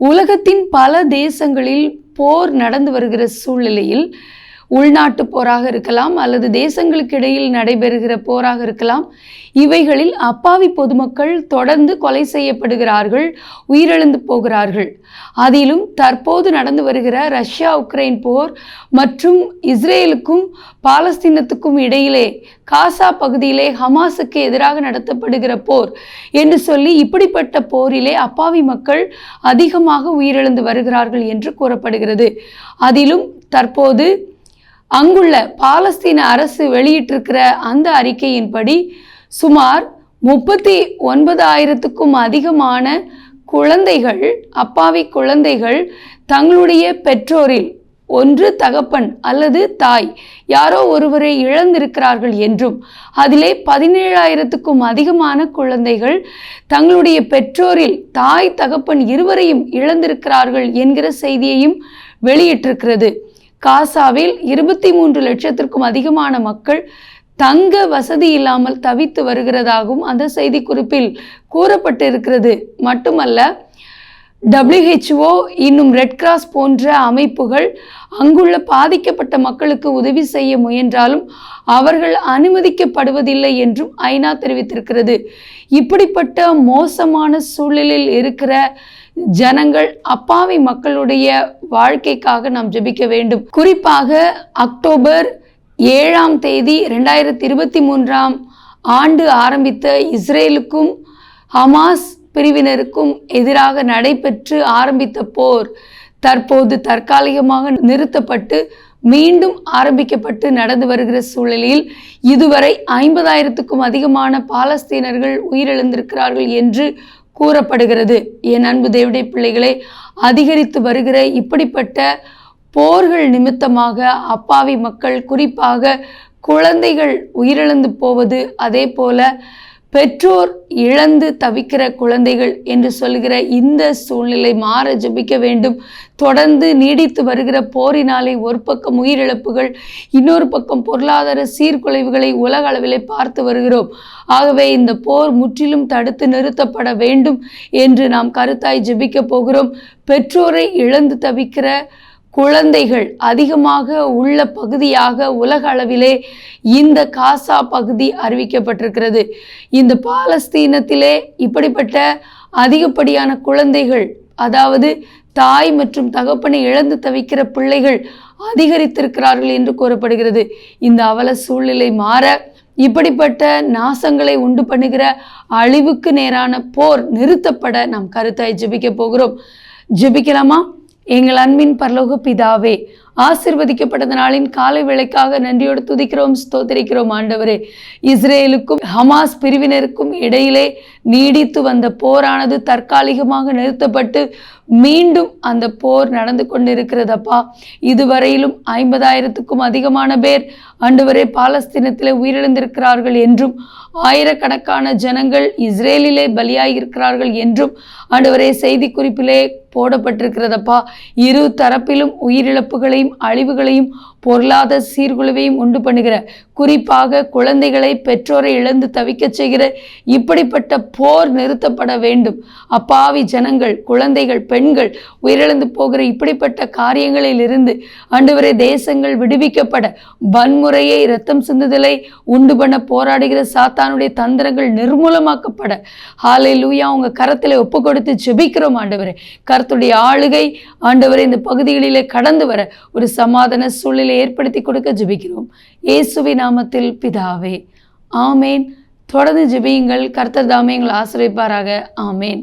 உலகத்தின் பல தேசங்களில் போர் நடந்து வருகிற சூழ்நிலையில் உள்நாட்டு போராக இருக்கலாம் அல்லது தேசங்களுக்கு இடையில் நடைபெறுகிற போராக இருக்கலாம். இவைகளில் அப்பாவி பொதுமக்கள் தொடர்ந்து கொலை செய்யப்படுகிறார்கள் உயிரிழந்து போகிறார்கள். அதிலும் தற்போது நடந்து வருகிற ரஷ்யா உக்ரைன் போர் மற்றும் இஸ்ரேலுக்கும் பாலஸ்தீனத்துக்கும் இடையிலே காசா பகுதியிலே ஹமாஸுக்கு எதிராக நடத்தப்படுகிற போர் என்று சொல்லி இப்படிப்பட்ட போரிலே அப்பாவி மக்கள் அதிகமாக உயிரிழந்து வருகிறார்கள் என்று கூறப்படுகிறது. அதிலும் தற்போது அங்குள்ள பாலஸ்தீன அரசு வெளியிட்டிருக்கிற அந்த அறிக்கையின்படி சுமார் முப்பத்தி ஒன்பதாயிரத்துக்கும் அதிகமான குழந்தைகள் அப்பாவி குழந்தைகள் தங்களுடைய பெற்றோரில் ஒன்று தகப்பன் அல்லது தாய் யாரோ ஒருவரை இழந்திருக்கிறார்கள் என்றும் அதிலே பதினேழாயிரத்துக்கும் அதிகமான குழந்தைகள் தங்களுடைய பெற்றோரில் தாய் தகப்பன் இருவரையும் இழந்திருக்கிறார்கள் என்கிற செய்தியையும் வெளியிட்டிருக்கிறது. காசாவில் இருபத்தி மூன்று லட்சத்திற்கும் அதிகமான மக்கள் தங்க வசதி இல்லாமல் தவித்து வருகிறதாகவும் அந்த செய்திக்குறிப்பில் கூறப்பட்டிருக்கிறது. மட்டுமல்ல டபிள்யூஹெச்ஓ இன்னும் ரெட் கிராஸ் போன்ற அமைப்புகள் அங்குள்ள பாதிக்கப்பட்ட மக்களுக்கு உதவி செய்ய முயன்றாலும் அவர்கள் அனுமதிக்கப்படுவதில்லை என்றும் ஐநா தெரிவித்திருக்கிறது. இப்படிப்பட்ட மோசமான சூழலில் இருக்கிற ஜனங்கள் அப்பாவி மக்களுடைய வாழ்க்கைக்காக நாம் ஜெபிக்க வேண்டும். குறிப்பாக அக்டோபர் ஏழாம் தேதி ரெண்டாயிரத்தி இருபத்தி மூன்றாம் ஆண்டு ஆரம்பித்த இஸ்ரேலுக்கும் ஹமாஸ் பிரிவினருக்கும் எதிராக நடைபெற்று ஆரம்பித்த போர் தற்போது தற்காலிகமாக நிறுத்தப்பட்டு மீண்டும் ஆரம்பிக்கப்பட்டு நடந்து வருகிற சூழலில் இதுவரை ஐம்பதாயிரத்துக்கும் அதிகமான பாலஸ்தீனர்கள் உயிரிழந்திருக்கிறார்கள் என்று கூறப்படுகிறது. என் அன்பு தேவடைய பிள்ளைகளே அதிகரித்து வருகிற இப்படிப்பட்ட போர்கள் நிமித்தமாக அப்பாவி மக்கள் குறிப்பாக குழந்தைகள் உயிரிழந்து போவது அதே போல பெற்றோர் இழந்து தவிக்கிற குழந்தைகள் என்று சொல்கிற இந்த சூழ்நிலை மாற ஜபிக்க வேண்டும். தொடர்ந்து நீடித்து வருகிற போரினாலே ஒரு பக்கம் உயிரிழப்புகள் இன்னொரு பக்கம் பொருளாதார சீர்குலைவுகளை உலக அளவிலே பார்த்து வருகிறோம். ஆகவே இந்த போர் முற்றிலும் தடுத்து நிறுத்தப்பட வேண்டும் என்று நாம் கருத்தாய் ஜபிக்க போகிறோம். பெற்றோரை இழந்து தவிக்கிற குழந்தைகள் அதிகமாக உள்ள பகுதியாக உலக அளவிலே இந்த காசா பகுதி அறிவிக்கப்பட்டிருக்கிறது. இந்த பாலஸ்தீனத்திலே இப்படிப்பட்ட அதிகப்படியான குழந்தைகள் அதாவது தாய் மற்றும் தகப்பனை இழந்து தவிக்கிற பிள்ளைகள் அதிகரித்திருக்கிறார்கள் என்று கூறப்படுகிறது. இந்த அவல சூழ்நிலை மாற இப்படிப்பட்ட நாசங்களை உண்டு பண்ணுகிற அழிவுக்கு நேரான போர் நிறுத்தப்பட நாம் கருத்தாய் ஜெபிக்க போகிறோம். ஜெபிக்கலாமா? எங்கள் அன்பின் பரலோக பிதாவே ஆசிர்வதிக்கப்பட்ட நாளின் காலை வேளைக்காக நன்றியோடு துதிக்கிறோம் ஸ்தோத்திரிக்கிறோம் ஆண்டவரே. இஸ்ரேலுக்கும் ஹமாஸ் பிரிவினருக்கும் இடையிலே நீடித்து வந்த போரானது தற்காலிகமாக நிறுத்தப்பட்டு மீண்டும் அந்த போர் நடந்து கொண்டிருக்கிறதப்பா. இதுவரையிலும் ஐம்பதாயிரத்துக்கும் அதிகமான பேர் ஆண்டவரே பாலஸ்தீனத்தில் உயிரிழந்திருக்கிறார்கள் என்றும் ஆயிரக்கணக்கான ஜனங்கள் இஸ்ரேலிலே பலியாகியிருக்கிறார்கள் என்றும் ஆண்டவரே செய்தி குறிப்பிலே போடப்பட்டிருக்கிறதப்பா. இரு தரப்பிலும் உயிரிழப்புகளை அழிவுகளையும் பொருளாதார சீர்குலைவையும் உண்டு பண்ணுகிற. குறிப்பாக குழந்தைகளை பெற்றோரை இழந்து தவிக்கச் செய்கிற. இப்படிப்பட்ட போர் நிறுத்தப்பட வேண்டும். அப்பாவி ஜனங்கள் குழந்தைகள் பெண்கள் உயிரிழந்து போகிற இப்படிப்பட்ட காரியங்களில் இருந்து ஆண்டவரே தேசங்கள் விடுவிக்கப்பட. வன்முறையை இரத்தம் சிந்துதலை உண்டு பண்ண போராடுகிற சாத்தானுடைய தந்திரங்கள் நிர்மூலமாக்கப்பட. ஹாலை லூயா உங்க கரத்தில் ஒப்பு கொடுத்து ஜெபிக்கிறோம் ஆண்டவரே. கருத்துடைய ஆளுகை ஆண்டவரை இந்த பகுதிகளிலே கடந்து வர. ஒரு சமாதான சூழ்நிலை சூழ்நிலை ஏற்படுத்தி கொடுக்க ஜெபிக்கிறோம். இயேசுவி நாமத்தில் பிதாவே. ஆமேன். தொடர்ந்து ஜெபியுங்கள். கர்த்தர் தாமே எங்களை ஆசிரியப்பாராக ஆமேன்.